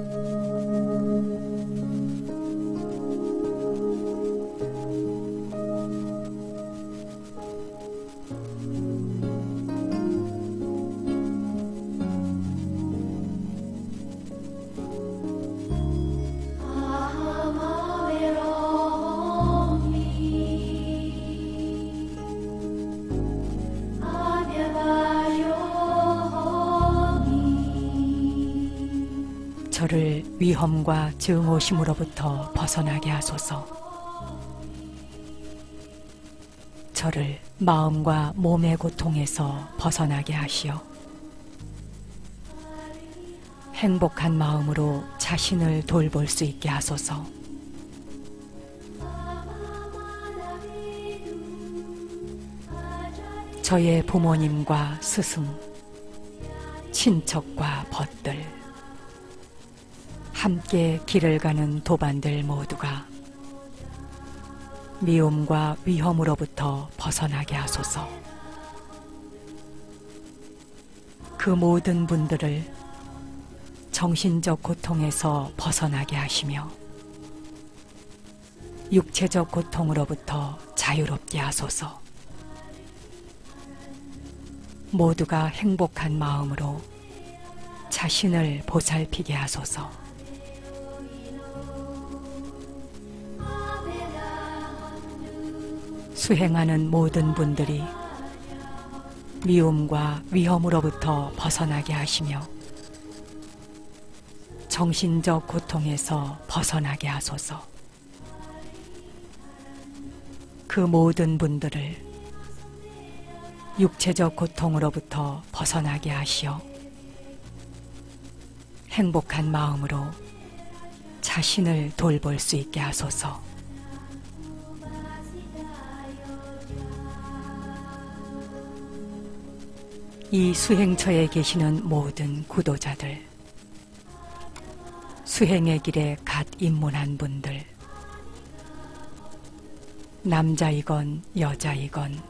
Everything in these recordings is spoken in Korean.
嗯。 위험과 증오심으로부터 벗어나게 하소서. 저를 마음과 몸의 고통에서 벗어나게 하시어 행복한 마음으로 자신을 돌볼 수 있게 하소서. 저의 부모님과 스승, 친척과 벗들, 함께 길을 가는 도반들 모두가 미움과 위험으로부터 벗어나게 하소서. 그 모든 분들을 정신적 고통에서 벗어나게 하시며 육체적 고통으로부터 자유롭게 하소서. 모두가 행복한 마음으로 자신을 보살피게 하소서. 수행하는 모든 분들이 미움과 위험으로부터 벗어나게 하시며 정신적 고통에서 벗어나게 하소서. 그 모든 분들을 육체적 고통으로부터 벗어나게 하시어 행복한 마음으로 자신을 돌볼 수 있게 하소서. 이 수행처에 계시는 모든 구도자들, 수행의 길에 갓 입문한 분들, 남자이건 여자이건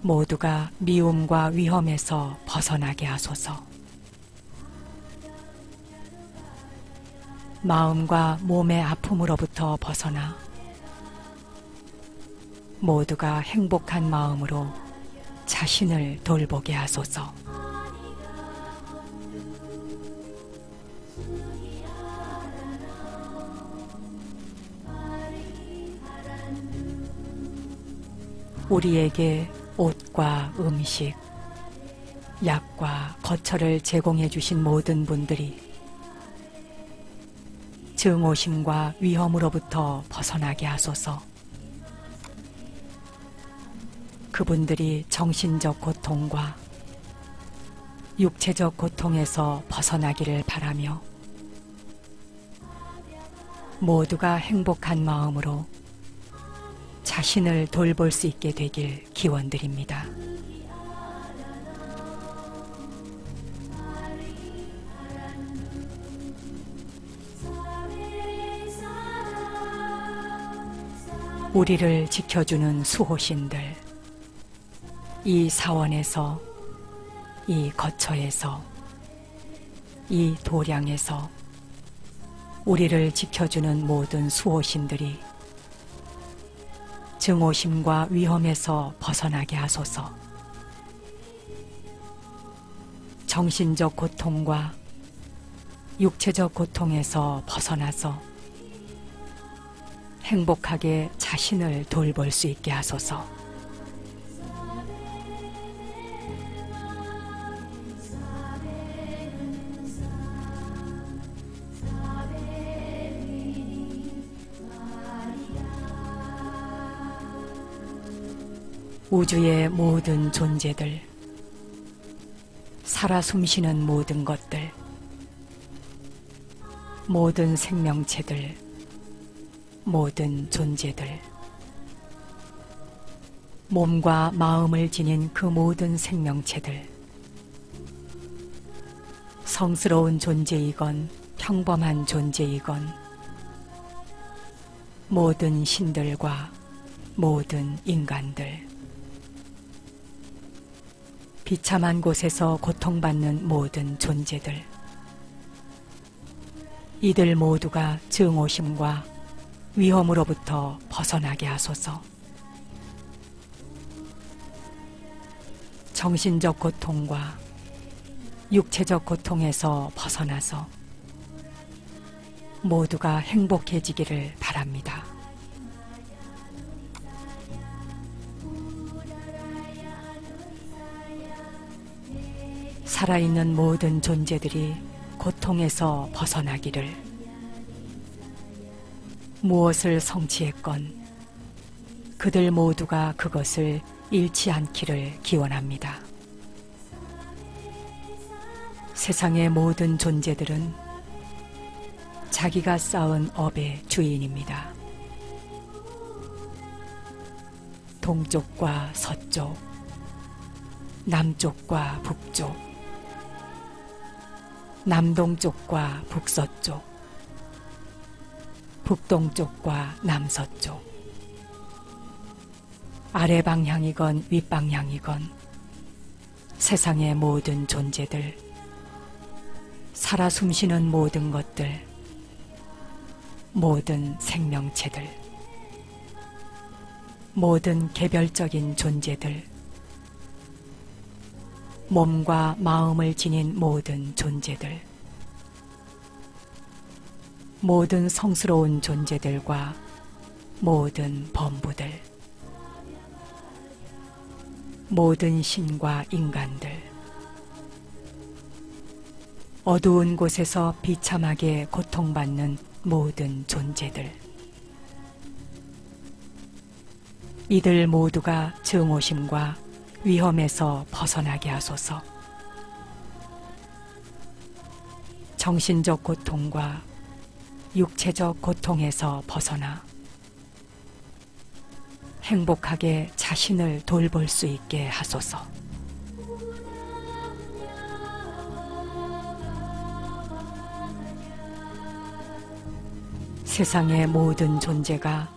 모두가 미움과 위험에서 벗어나게 하소서. 마음과 몸의 아픔으로부터 벗어나 모두가 행복한 마음으로 자신을 돌보게 하소서. 우리에게 옷과 음식, 약과 거처를 제공해 주신 모든 분들이 증오심과 위험으로부터 벗어나게 하소서. 그분들이 정신적 고통과 육체적 고통에서 벗어나기를 바라며 모두가 행복한 마음으로 자신을 돌볼 수 있게 되길 기원드립니다. 우리를 지켜주는 수호신들, 이 사원에서, 이 거처에서, 이 도량에서 우리를 지켜주는 모든 수호신들이 증오심과 위험에서 벗어나게 하소서. 정신적 고통과 육체적 고통에서 벗어나서 행복하게 자신을 돌볼 수 있게 하소서. 우주의 모든 존재들, 살아 숨쉬는 모든 것들, 모든 생명체들, 모든 존재들, 몸과 마음을 지닌 그 모든 생명체들, 성스러운 존재이건 평범한 존재이건 모든 신들과 모든 인간들, 비참한 곳에서 고통받는 모든 존재들, 이들 모두가 증오심과 위험으로부터 벗어나게 하소서. 정신적 고통과 육체적 고통에서 벗어나서 모두가 행복해지기를 바랍니다. 살아있는 모든 존재들이 고통에서 벗어나기를 무엇을 성취했건 그들 모두가 그것을 잃지 않기를 기원합니다. 세상의 모든 존재들은 자기가 쌓은 업의 주인입니다. 동쪽과 서쪽, 남쪽과 북쪽, 남동쪽과 북서쪽, 북동쪽과 남서쪽, 아래 방향이건 윗 방향이건 세상의 모든 존재들, 살아 숨쉬는 모든 것들, 모든 생명체들, 모든 개별적인 존재들, 몸과 마음을 지닌 모든 존재들, 모든 성스러운 존재들과 모든 범부들, 모든 신과 인간들, 어두운 곳에서 비참하게 고통받는 모든 존재들, 이들 모두가 증오심과 위험에서 벗어나게 하소서. 정신적 고통과 육체적 고통에서 벗어나 행복하게 자신을 돌볼 수 있게 하소서. 세상의 모든 존재가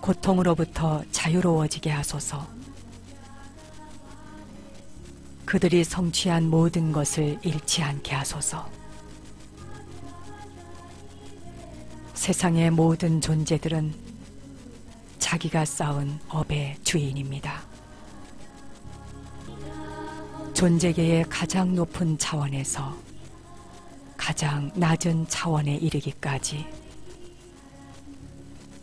고통으로부터 자유로워지게 하소서. 그들이 성취한 모든 것을 잃지 않게 하소서. 세상의 모든 존재들은 자기가 쌓은 업의 주인입니다. 존재계의 가장 높은 차원에서 가장 낮은 차원에 이르기까지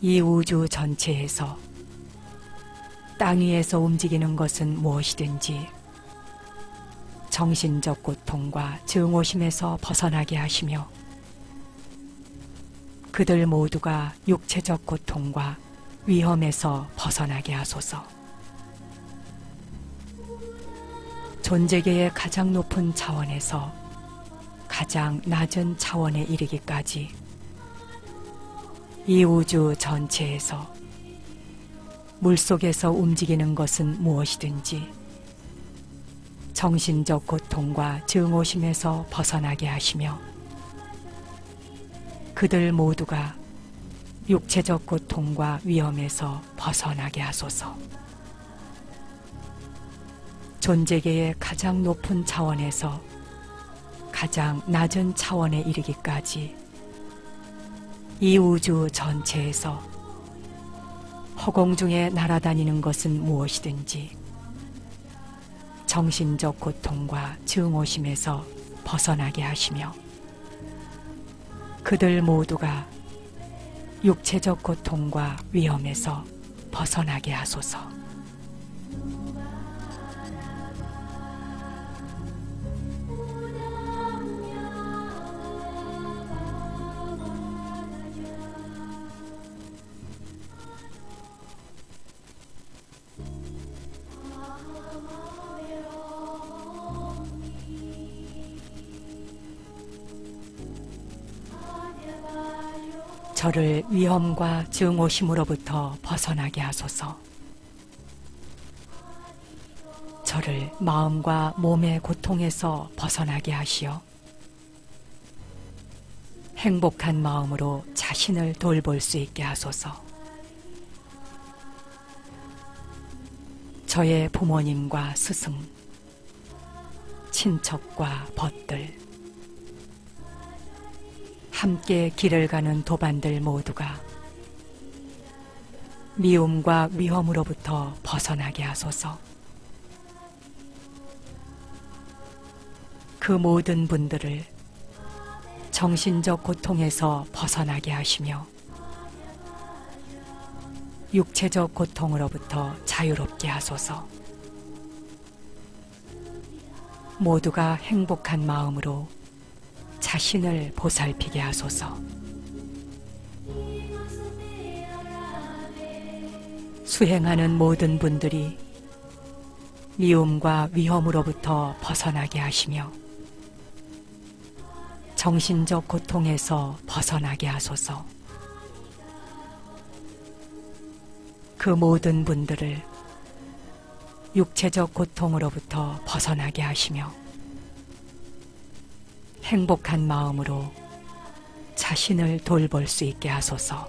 이 우주 전체에서 땅 위에서 움직이는 것은 무엇이든지 정신적 고통과 증오심에서 벗어나게 하시며 그들 모두가 육체적 고통과 위험에서 벗어나게 하소서. 존재계의 가장 높은 차원에서 가장 낮은 차원에 이르기까지 이 우주 전체에서 물속에서 움직이는 것은 무엇이든지 정신적 고통과 증오심에서 벗어나게 하시며 그들 모두가 육체적 고통과 위험에서 벗어나게 하소서. 존재계의 가장 높은 차원에서 가장 낮은 차원에 이르기까지 이 우주 전체에서 허공 중에 날아다니는 것은 무엇이든지 정신적 고통과 증오심에서 벗어나게 하시며 그들 모두가 육체적 고통과 위험에서 벗어나게 하소서. 저를 위험과 증오심으로부터 벗어나게 하소서. 저를 마음과 몸의 고통에서 벗어나게 하시어 행복한 마음으로 자신을 돌볼 수 있게 하소서. 저의 부모님과 스승, 친척과 벗들, 함께 길을 가는 도반들 모두가 미움과 위험으로부터 벗어나게 하소서. 그 모든 분들을 정신적 고통에서 벗어나게 하시며 육체적 고통으로부터 자유롭게 하소서. 모두가 행복한 마음으로 자신을 보살피게 하소서. 수행하는 모든 분들이 미움과 위험으로부터 벗어나게 하시며 정신적 고통에서 벗어나게 하소서. 그 모든 분들을 육체적 고통으로부터 벗어나게 하시며 행복한 마음으로 자신을 돌볼 수 있게 하소서.